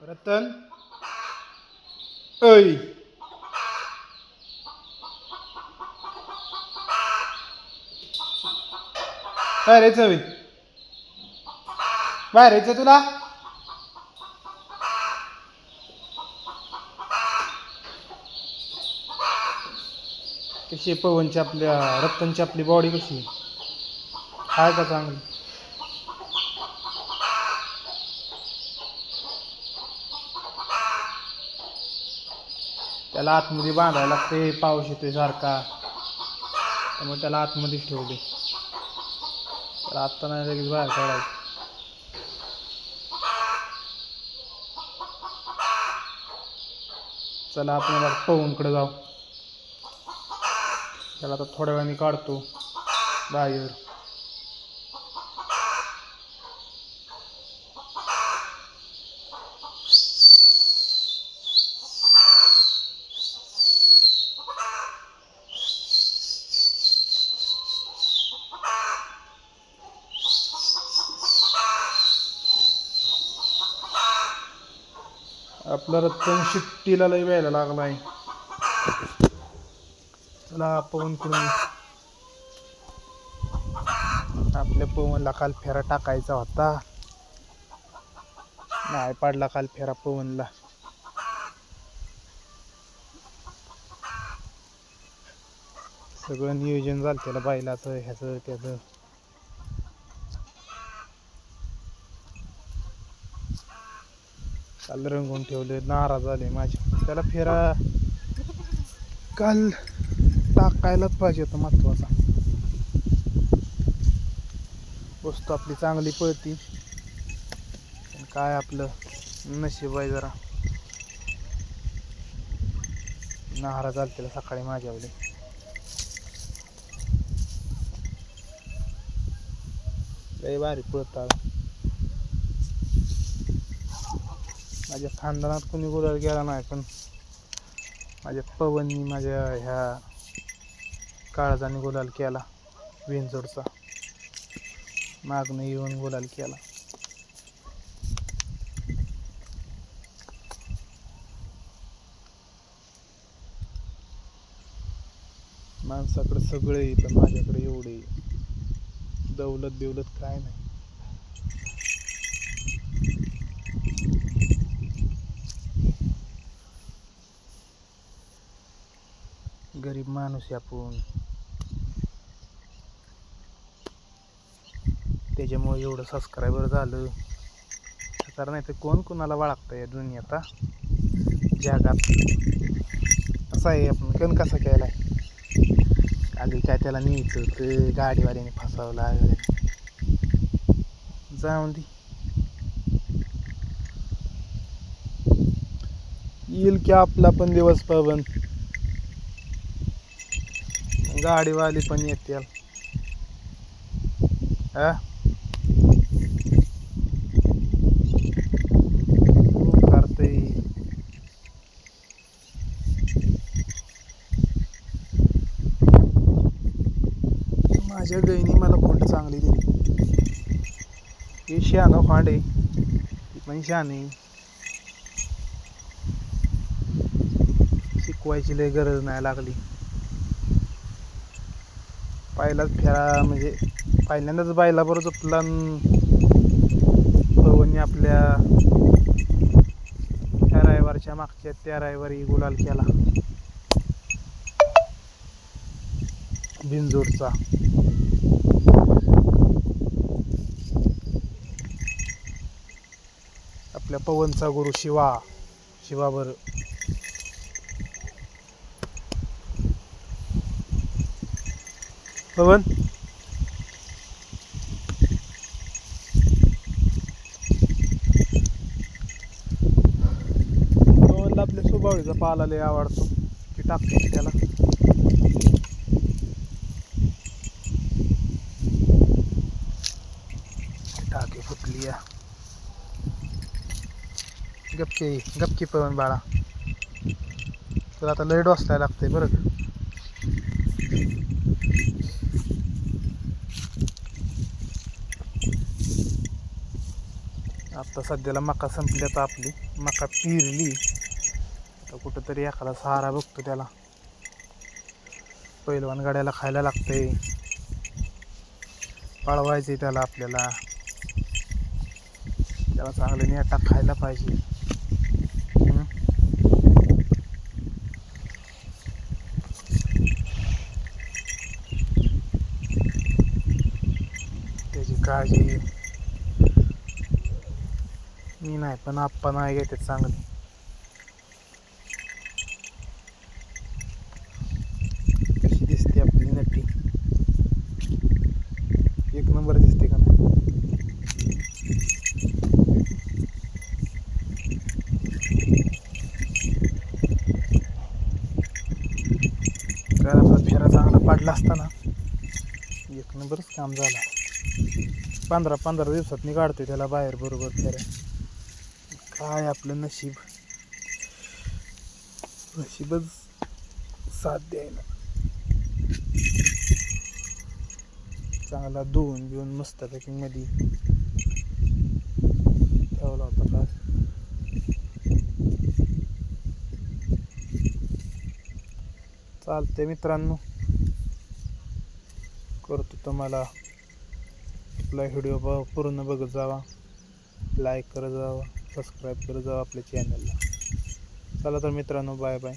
रतन ऐ काय रे चवी. बाहेर यायचं तुला कशी पवनची आपल्या रतनची आपली बॉडी कशी आहे? आहे का चांगली? त्याला आतमध्ये बांधायला लागते पाऊस येतोय सारखा. त्यामुळे त्याला आतमध्येच ठेवले त्याला आत्ता नाही लगेच बाहेर काढायचं. चला आपण पवनकडे जाऊ. त्याला आता थोड्या वेळाने काढतो. बाहेर. आपला रत्तन शिट्टीला लय व्हायला आहे चला पवन करून आपल्या पवनला काल फेरा टाकायचा होता. नाही पाडला काल फेरा पवनला. सगळं नियोजन झालं त्याला बायलाचं ह्याचं त्याचं. काल रंगून ठेवले नाराज झाले माझे. त्याला फेरा काल टाकायलाच पाहिजे होता महत्त्वाचा. वस्तू आपली चांगली पळती. पण काय आपलं नशीब आहे जरा. नहारा झाला त्याला सकाळी माझ्यावले लय भारी पळतात माझ्या खानदानात कोणी गुलाल गेला नाही पण माझ्या पवननी माझ्या ह्या काळजाने गुलाल केला विंजोडचा मागणं येऊन गुलाल केला. माणसाकडे सगळे पण माझ्याकडे एवढे दौलत बिवलत काय नाही. गरीब माणूस आहे आपण. त्याच्यामुळे एवढं सबस्क्रायबर झालं. तर नाही तर कोण कोणाला वाळगतं या दुनियात जगात. असा आहे आपण. कण कसा केलाय? आधी काय त्याला न्यायचं तर गाडीवाल्याने फसावला जाऊन दे. येईल की आपला पण दिवस पवन. गाडीवाली पण येते हा? माझ्या गईनी मला खोंड चांगली दिली. हे शहाणं खोंड आहे ती पण शहाण. शिकवायची लय गरज नाही लागली. पहिलाच फेरा म्हणजे पहिल्यांदाच बायला बरोबर जपला पवनने आपल्या त्या रायवारच्या मागच्या त्या रायवारी गुलाल केला. बिनजोडचा. आपल्या पवनचा गुरु शिवा. शिवाबर पवन पवनला आपल्या स्वभावाचा पाला लय आवडतो. की टाकतो त्याला. टाके फुटली या. गपके गपकी पवन बाळा. तर आता लय डोसलाय लागतंय बरं का? आता सध्याला मका संपली आता आपली. मका पिरली. आता कुठंतरी एखादा सहारा बघतो त्याला. पहिलवान गाड्याला खायला लागतंय. पळवायचे त्याला आपल्याला. त्याला चांगलं नेटा खायला पाहिजे. त्याची काळजी मी नाही पण आप्पा नाही घेते चांगली कशी दिसते आपली नटी एक नंबर दिसते का फेरा चांगला पाडला असता ना एक नंबरच काम झालं. पंधरा पंधरा दिवसात मी काढतोय त्याला बाहेर बरोबर फेऱ्या. काय आपलं नशीब? नशीबच साथ द्यायला. चांगला धुवून बिवून मस्त पॅकिंगमध्ये ठेवला होता का चालते मित्रांनो. करतो तुम्हाला आपला व्हिडिओ पूर्ण बघत जावा. लाईक करत जावा. सबस्क्राईब करत जाऊ आपल्या चॅनलला चला तर मित्रांनो बाय बाय